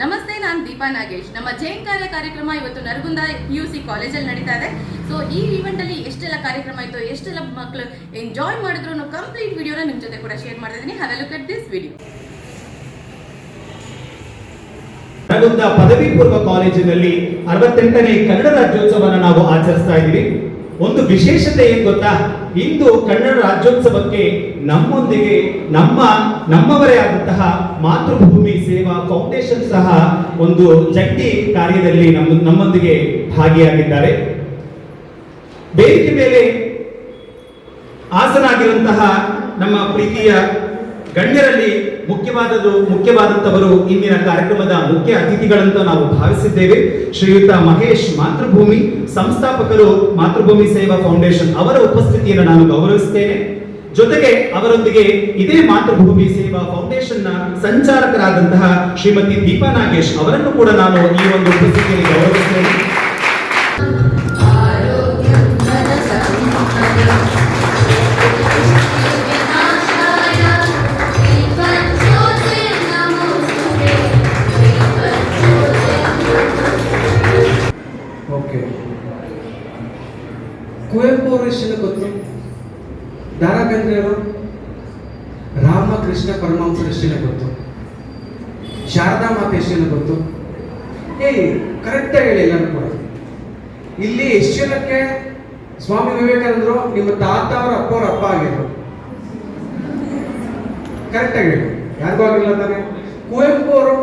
ನಮಸ್ತೆ, ನಾನು ದೀಪಾ ನಾಗೇಶ್. ನಮ್ಮ ಜೈನ್ ಕಾರ್ಯ ಕಾರ್ಯಕ್ರಮ ಇವತ್ತು ನರಗುಂದ ಪಿ ಯು ಸಿ ಕಾಲೇಜಲ್ಲಿ ನಡೀತಾ ಇದೆ. ಸೊ ಈ ಈವೆಂಟ್ ಅಲ್ಲಿ ಎಷ್ಟೆಲ್ಲ ಕಾರ್ಯಕ್ರಮ ಇತ್ತು, ಎಷ್ಟೆಲ್ಲ ಮಕ್ಕಳು ಎಂಜಾಯ್ ಮಾಡಿದ್ರು ಕಂಪ್ಲೀಟ್ ವಿಡಿಯೋನ ನಿಮ್ಮ ಜೊತೆ ಕೂಡ ಶೇರ್ ಮಾಡ್ತಾ ಇದ್ದೀನಿ. Have look at this video Nargund ಪದವಿ ಪೂರ್ವ ಕಾಲೇಜಿನಲ್ಲಿ ಅರವತ್ತೆಂಟನೇ ಕನ್ನಡ ರಾಜ್ಯೋತ್ಸವನ ನಾವು ಆಚರಿಸ್ತಾ ಇದ್ದೀವಿ. ಒಂದು ವಿಶೇಷತೆ ಏನ್ ಗೊತ್ತಾ? ಇಂದು ಕನ್ನಡ ರಾಜ್ಯೋತ್ಸವಕ್ಕೆ ನಮ್ಮೊಂದಿಗೆ ನಮ್ಮ ನಮ್ಮವರೇ ಆದಂತಹ ಮಾತೃಭೂಮಿ ಸೇವಾ ಫೌಂಡೇಶನ್ ಸಹ ಒಂದು ಜಂಟಿ ಕಾರ್ಯದಲ್ಲಿ ನಮ್ಮ ನಮ್ಮೊಂದಿಗೆ ಭಾಗಿಯಾಗಿದ್ದಾರೆ. ಬೇಡಿಕೆ ಮೇಲೆ ಆಸನಾಗಿರುವಂತಹ ನಮ್ಮ ಪ್ರೀತಿಯ ಗಣ್ಯರಲ್ಲಿ ಮುಖ್ಯವಾದದ್ದು ಮುಖ್ಯವಾದಂತವರು ಇಂದಿನ ಕಾರ್ಯಕ್ರಮದ ಮುಖ್ಯ ಅತಿಥಿಗಳಂತ ನಾವು ಭಾವಿಸಿದ್ದೇವೆ. ಶ್ರೀಯುತ ಮಹೇಶ್ ಮಾತೃಭೂಮಿ, ಸಂಸ್ಥಾಪಕರು ಮಾತೃಭೂಮಿ ಸೇವಾ ಫೌಂಡೇಶನ್ ಅವರ ಉಪಸ್ಥಿತಿಯನ್ನು ನಾನು ಗೌರವಿಸುತ್ತೇನೆ ಜೊತೆಗೆ ಅವರೊಂದಿಗೆ ಇದೇ ಮಾತೃಭೂಮಿ ಸೇವಾ ಫೌಂಡೇಶನ್ನ ಸಂಚಾಲಕರಾದಂತಹ ಶ್ರೀಮತಿ ದೀಪಾ ನಾಗೇಶ್ ಅವರನ್ನು ಕೂಡ ನಾನು ಈ ಒಂದು ಉಪಸ್ಥಿತಿಯಲ್ಲಿ ಗೌರವಿಸುತ್ತೇನೆ ಕುವೆಂಪು ಅವರು ಗೊತ್ತು? ದಾರಾ ಬೇಂದ್ರೆ ಅವರು ರಾಮಕೃಷ್ಣ ಪರಮಹಂಸರು ಗೊತ್ತು. ಶಾರದಾ ಮಾತೆ ಎಷ್ಟು ಗೊತ್ತು. ಏಯ್ ಕರೆಕ್ಟಾಗಿ ಹೇಳಿ ಎಲ್ಲರೂ ಕೂಡ. ಇಲ್ಲಿ ಎಷ್ಟು ಜನಕ್ಕೆ ಸ್ವಾಮಿ ವಿವೇಕಾನಂದರು ನಿಮ್ಮ ತಾತ ಅವರ ಅಪ್ಪ ಅವರ ಅಪ್ಪ ಆಗಿದ್ರು. ಕರೆಕ್ಟಾಗಿ ಹೇಳಿ. ಯಾರಿಗೂ ಆಗಿಲ್ಲ ತಾನೆ. ಕುವೆಂಪು ಅವರು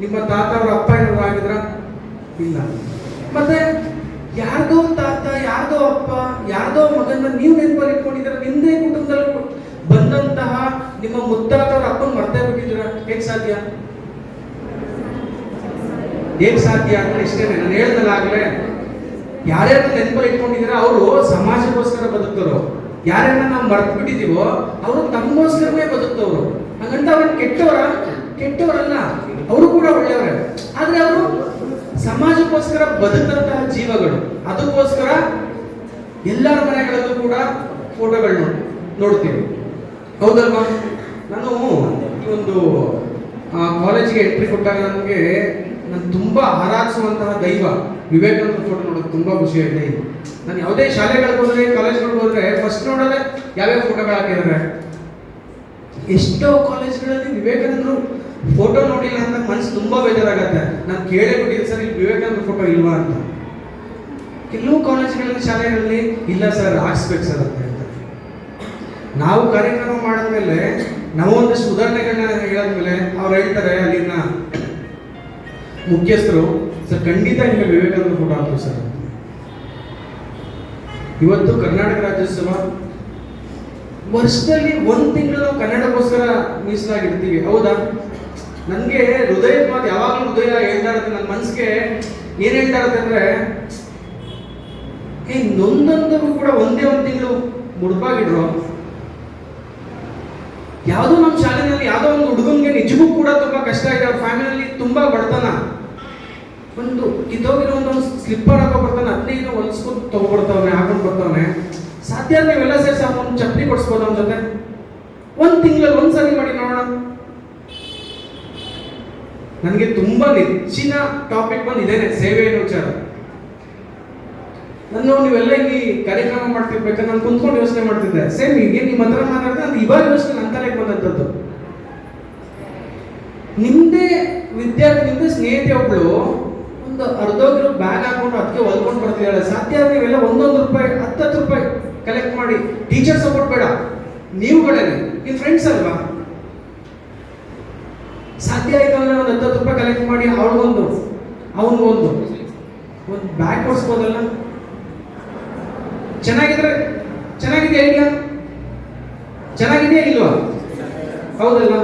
ನಿಮ್ಮ ತಾತ ಅವರ ಅಪ್ಪ ಏನಾದ್ರು ಆಗಿದ್ರ? ಇಲ್ಲ. ಮತ್ತೆ ಯಾರ್ದೋ ತಾತ, ಯಾರ್ದೋ ಅಪ್ಪ, ಯಾರ್ದೋ ಮಗನ ನೀವು ನೆನಪಲ್ಲಿ ಇಟ್ಕೊಂಡಿದ್ರೆ ನಿಮ್ದೇ ಕುಟುಂಬದಲ್ಲಿ ಬಂದಂತಹ ನಿಮ್ಮ ಮುತ್ತಾತವ್ರ ಅಪ್ಪನ ಮರ್ತೇ ಬಿಟ್ಟಿದ್ದೀರ? ಹೇಗ್ ಸಾಧ್ಯ? ಹೇಗ್ ಸಾಧ್ಯ ಅಂದ್ರೆ ಇಷ್ಟೇ ನಾನು ಹೇಳ್ದಲ್ಲಾಗ್ಲೇ ಯಾರ್ಯಾರು ನೆನಪಲ್ಲಿ ಇಟ್ಕೊಂಡಿದ್ದೀರ ಅವರು ಸಮಾಜಕ್ಕೋಸ್ಕರ ಬದುಕ್ತರು ಯಾರ್ಯಾರನ್ನ ನಾವು ಮರ್ತು ಬಿಟ್ಟಿದೀವೋ ಅವರು ತಮ್ಮೋಸ್ಕರವೇ ಬದುಕ್ತವ್ರು ಹಂಗಂತ ಅವ್ರನ್ನ ಕೆಟ್ಟವರ ಕೆಟ್ಟವರಲ್ಲ. ಅವರು ಕೂಡ ಒಳ್ಳೆಯವರೇ. ಆದ್ರೆ ಅವರು ಸಮಾಜಕ್ಕೋಸ್ಕರ ಬದುಕಂತಹ ಜೀವಗಳು, ಅದಕ್ಕೋಸ್ಕರ ಎಲ್ಲರ ಮನೆಗಳಲ್ಲೂ ಕೂಡ ಫೋಟೋಗಳು ನೋಡ್ತೀವಿ. ಹೌದಲ್ವಾ? ನಾನು ಈ ಒಂದು ಕಾಲೇಜಿಗೆ ಎಂಟ್ರಿ ಕೊಟ್ಟಾಗ ನನಗೆ, ನಾನು ತುಂಬ ಆರಾಧಿಸುವಂತಹ ದೈವ. ವಿವೇಕಾನಂದ ಫೋಟೋ ನೋಡೋದು ತುಂಬ ಖುಷಿಯಾಗಿದೆ ಆಗಿದೆ ನಾನು ಯಾವುದೇ ಶಾಲೆಗಳಿಗೆ ಹೋದ್ರೆ ಕಾಲೇಜ್ಗಳಿಗೆ ಹೋದ್ರೆ ಫಸ್ಟ್ ನೋಡೋದೇ ಯಾವ್ಯಾವ ಫೋಟೋಗಳು ಹಾಕಿದ್ದಾರೆ. ಎಷ್ಟೋ ಕಾಲೇಜ್ಗಳಲ್ಲಿ ವಿವೇಕಾನಂದರು ಫೋಟೋ ನೋಡಿಲ್ಲ ಅಂತ ಮನ್ಸು ತುಂಬಾ ಬೇಜಾರಾಗತ್ತೆ. ನಾನು ಕೇಳೇ ಬಿಟ್ಟಿದ್ದೆ ಸರ್, ಇಲ್ಲಿ ವಿವೇಕಾನಂದ ಫೋಟೋ ಇಲ್ವಾ ಅಂತ. ಕೆಲವು ಕಾಲೇಜ್ಗಳಲ್ಲಿ, ಶಾಲೆಗಳಲ್ಲಿ, ಇಲ್ಲ ಸರ್, ಹಾಕ್ಸ್ಬೇಕು ಸರ್ ಅಂತ ಹೇಳ್ತಾರೆ. ನಾವು ಕಾರ್ಯಕ್ರಮ ಮಾಡಿದ್ಮೇಲೆ, ನಾವು ಒಂದಷ್ಟು ಉದಾಹರಣೆಗಳನ್ನ ಹೇಳಾದ್ಮೇಲೆ ಅವ್ರು ಹೇಳ್ತಾರೆ, ಅಲ್ಲಿನ ಮುಖ್ಯಸ್ಥರು, ಸರ್, ಖಂಡಿತ ನಿಮಗೆ ವಿವೇಕಾನಂದ ಫೋಟೋ ಹಾಕ್ತೀವಿ ಸರ್ ಇವತ್ತು ಕರ್ನಾಟಕ ರಾಜ್ಯೋತ್ಸವ, ವರ್ಷದಲ್ಲಿ ಒಂದು ತಿಂಗಳು ನಾವು ಕನ್ನಡಕ್ಕೋಸ್ಕರ ಮೀಸಲಾಗಿರ್ತೀವಿ ಹೌದಾ? ನನಗೆ ಹೃದಯ ಮಾತು ಯಾವಾಗಲೂ ಹೃದಯ ಹೇಳ್ತಾ ಇರುತ್ತೆ ನನ್ನ ಮನಸ್ಸಿಗೆ ಏನ್ ಹೇಳ್ತಾ ಇರುತ್ತೆ ಅಂದ್ರೆ ಈ ನೊಂದೊಂದಕ್ಕೂ ಕೂಡ ಒಂದೇ ಒಂದು ತಿಂಗಳು ಮುಡುಪಾಗಿಡ್ರು ಯಾವುದೋ ನಮ್ಮ ಶಾಲೆಯಲ್ಲಿ ಯಾವುದೋ ಒಂದು ಹುಡುಗನಿಗೆ ನಿಜಕ್ಕೂ ಕೂಡ ತುಂಬಾ ಕಷ್ಟ ಇದೆ, ಅವ್ರ ಫ್ಯಾಮಿಲಿಯಲ್ಲಿ ತುಂಬಾ ಬಡತನ. ಒಂದು ಇದ್ದೋಗಿರೋ ಒಂದು ಸ್ಲಿಪ್ಪರ್ ಹಾಕೋ ಬರ್ತಾನೆ ಹದಿನೈದು ಹೊಲಿಸ್ಕೊಂಡು ತಗೊಬರ್ತಾವನೆ ಹಾಕೊಂಡು ಬರ್ತಾವನೆ. ಸಾಧ್ಯ ಇವೆಲ್ಲ ಸೇರಿಸಿ ಒಂದು ಚಪ್ಪಲಿ ಕೊಡಿಸ್ಬೋದು ಅವನ ಒಂದ್ ತಿಂಗಳಲ್ಲಿ ಒಂದ್ಸರಿ ಮಾಡಿ ನನಗೆ ತುಂಬಾ ನೆಚ್ಚಿನ ಟಾಪಿಕ್ ಬಂದು ಇದೇನೆ ಸೇವೆ ಅನ್ನೋ ವಿಚಾರ. ನಾನು ನೀವೆಲ್ಲ ಇಲ್ಲಿ ಕಾರ್ಯಕ್ರಮ ಮಾಡ್ತಿರ್ಬೇಕಾದ್ರೆ ನಾನು ಕುಂತ್ಕೊಂಡು ಯೋಚನೆ ಮಾಡ್ತಿದ್ದೆ. ಸೇಮ್ ಹೀಗೆ ನಿಮ್ಮ ಹತ್ರ ಮಾತಾಡಿದ್ರೆ ಅದು ಇವಾಗ ಯೋಚನೆ ನನ್ನ ತಲೆಗೆ ಬಂದಂಥದ್ದು. ನಿಮ್ದೇ ವಿದ್ಯಾರ್ಥಿ, ನಿಮ್ದೆ ಸ್ನೇಹಿತೆ ಒಬ್ಳು ಒಂದು ಅರ್ಧೋಗಿರೋ ಬ್ಯಾಗ್ ಹಾಕೊಂಡು ಅದಕ್ಕೆ ಹೊಲ್ಕೊಂಡು ಬರ್ತಿದ್ದಾಳೆ. ಸಾಧ್ಯ ನೀವೆಲ್ಲ ಒಂದೊಂದು ರೂಪಾಯಿ, ಹತ್ತತ್ತು ರೂಪಾಯಿ ಕಲೆಕ್ಟ್ ಮಾಡಿ. ಟೀಚರ್ ಸಪೋರ್ಟ್ ಬೇಡ. ನೀವುಗಳೇ ನಿಮ್ಮ ಫ್ರೆಂಡ್ಸ್ ಅಲ್ವಾ? ಸಾಧ್ಯ ಆಯ್ತು ಅಂದ್ರೆ ಒಂದು ಹತ್ತು ರೂಪಾಯಿ ಕಲೆಕ್ಟ್ ಮಾಡಿ ಅವಳಿಗೊಂದು ಅವನಿಗೊಂದು ಒಂದು. ಬ್ಯಾಗ್ ಕೊಡಿಸ್ಬೋದಲ್ಲ? ಚೆನ್ನಾಗಿದ್ರೆ ಚೆನ್ನಾಗಿದೆಯಾ ಇಲ್ಲ ಚೆನ್ನಾಗಿದೆಯಾ ಇಲ್ವಾ? ಹೌದಲ್ಲ?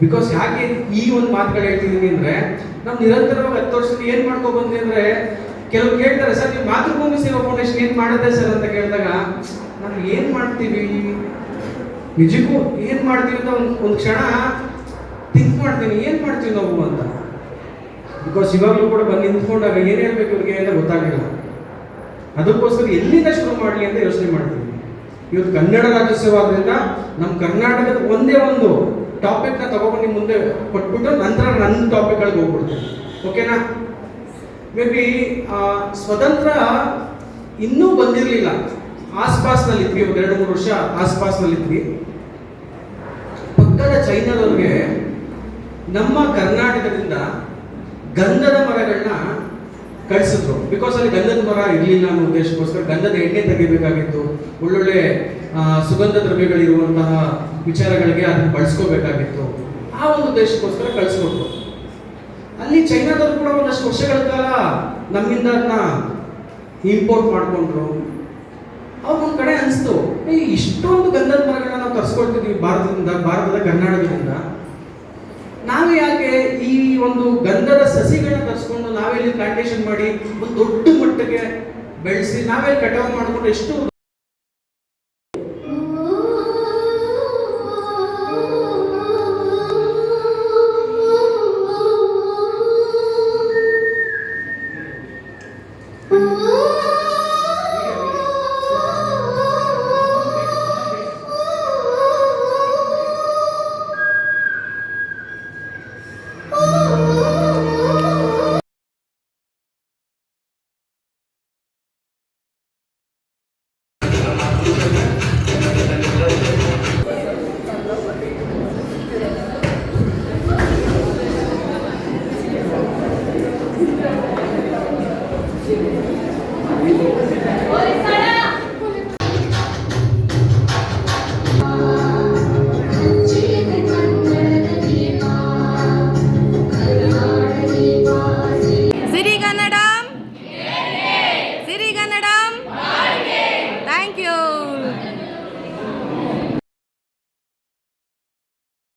ಬಿಕಾಸ್ ಯಾಕೆ ಈ ಒಂದು ಮಾತುಗಳು ಹೇಳ್ತಿದ್ದೀನಿ ಅಂದ್ರೆ, ನಾವು ನಿರಂತರವಾಗಿ ಹತ್ತು ವರ್ಷ ಏನ್ ಮಾಡ್ಕೊ ಬಂದ್ವಿ ಅಂದ್ರೆ ಕೆಲವು ಕೇಳ್ತಾರೆ, ಸರ್, ನೀವು ಮಾತೃಭೂಮಿ ಸೇವಾ ಫೌಂಡೇಶನ್ ಏನ್ ಮಾಡುತ್ತೆ ಸರ್? ಅಂತ ಕೇಳಿದಾಗ, ನಾವು ಏನ್ ಮಾಡ್ತೀವಿ? ನಿಜಕ್ಕೂ ಏನ್ ಮಾಡ್ತೀವಿ ಅಂತ ಒಂದು ಕ್ಷಣ ಮಾಡ್ತೀನಿ ಏನು ಮಾಡ್ತೀವಿ ನಾವು ಅಂತ? ಬಿಕಾಸ್ ಇವಾಗಲೂ ಕೂಡ ಬಂದು ನಿಂತ್ಕೊಂಡಾಗ ಏನು ಹೇಳ್ಬೇಕು ಇವ್ರಿಗೆ ಅಂತ ಗೊತ್ತಾಗಿಲ್ಲ ಅದಕ್ಕೋಸ್ಕರ ಎಲ್ಲಿಂದ ಶುರು ಮಾಡಲಿ ಅಂತ ಯೋಚನೆ ಮಾಡ್ತೀವಿ. ಇವತ್ತು ಕನ್ನಡ ರಾಜ್ಯೋತ್ಸವ ಆದ್ರಿಂದ ನಮ್ಮ ಕರ್ನಾಟಕದ ಒಂದೇ ಒಂದು ಟಾಪಿಕ್ನ ತಗೊಂಡು ಮುಂದೆ ಕೊಟ್ಬಿಟ್ಟು ನಂತರ ನನ್ನ ಟಾಪಿಕ್ಗಳಿಗೆ ಹೋಗ್ಬಿಡ್ತೀನಿ. ಓಕೆನಾ ಮೇ ಬಿ ಸ್ವತಂತ್ರ ಇನ್ನೂ ಬಂದಿರಲಿಲ್ಲ. ಆಸ್ಪಾಸ್ನಲ್ಲಿದ್ವಿ ಒಂದು ಎರಡು ಮೂರು ವರ್ಷ ಆಸ್ಪಾಸ್ನಲ್ಲಿದ್ವಿ. ಪಕ್ಕದ ಚೈನಾದವ್ರಿಗೆ ನಮ್ಮ ಕರ್ನಾಟಕದಿಂದ ಗಂಧದ ಮರಗಳನ್ನ ಕಳಿಸಿದ್ರು. ಬಿಕಾಸ್ ಅಲ್ಲಿ ಗಂಧದ ಮರ ಇರಲಿಲ್ಲ ಅನ್ನೋ ಉದ್ದೇಶಕ್ಕೋಸ್ಕರ ಗಂಧದ ಎಣ್ಣೆ ತೆಗಿಬೇಕಾಗಿತ್ತು. ಒಳ್ಳೊಳ್ಳೆ ಸುಗಂಧ ದ್ರವ್ಯಗಳಿರುವಂತಹ ವಿಚಾರಗಳಿಗೆ ಅದನ್ನು ಬಳಸ್ಕೋಬೇಕಾಗಿತ್ತು. ಆ ಒಂದು ಉದ್ದೇಶಕ್ಕೋಸ್ಕರ ಕಳಿಸ್ಕೊಟ್ರು. ಅಲ್ಲಿ ಚೈನಾದವರು ಕೂಡ ಒಂದಷ್ಟು ವರ್ಷಗಳ ಕಾಲ ನಮ್ಮಿಂದ ಅದನ್ನ ಇಂಪೋರ್ಟ್ ಮಾಡ್ಕೊಂಡ್ರು. ಅವ್ರ ಒಂದ್ ಕಡೆ ಅನಿಸ್ತು ಇಷ್ಟೊಂದು ಗಂಧದ ಮರಗಳನ್ನ ನಾವು ತರಿಸ್ಕೊಳ್ತಿದ್ವಿ ಭಾರತದಿಂದ, ಭಾರತದ ಕರ್ನಾಟಕದಿಂದ. ನಾವು ಯಾಕೆ ಈ ಒಂದು ಗಂಧದ ಸಸಿಗಳನ್ನ ತರಿಸ್ಕೊಂಡು ನಾವೆಲ್ಲಿ ಪ್ಲಾಂಟೇಶನ್ ಮಾಡಿ ಒಂದು ದೊಡ್ಡ ಮಟ್ಟಕ್ಕೆ ಬೆಳೆಸಿ ನಾವೇ ಕಟಾವು ಮಾಡಿಕೊಂಡು ಎಷ್ಟು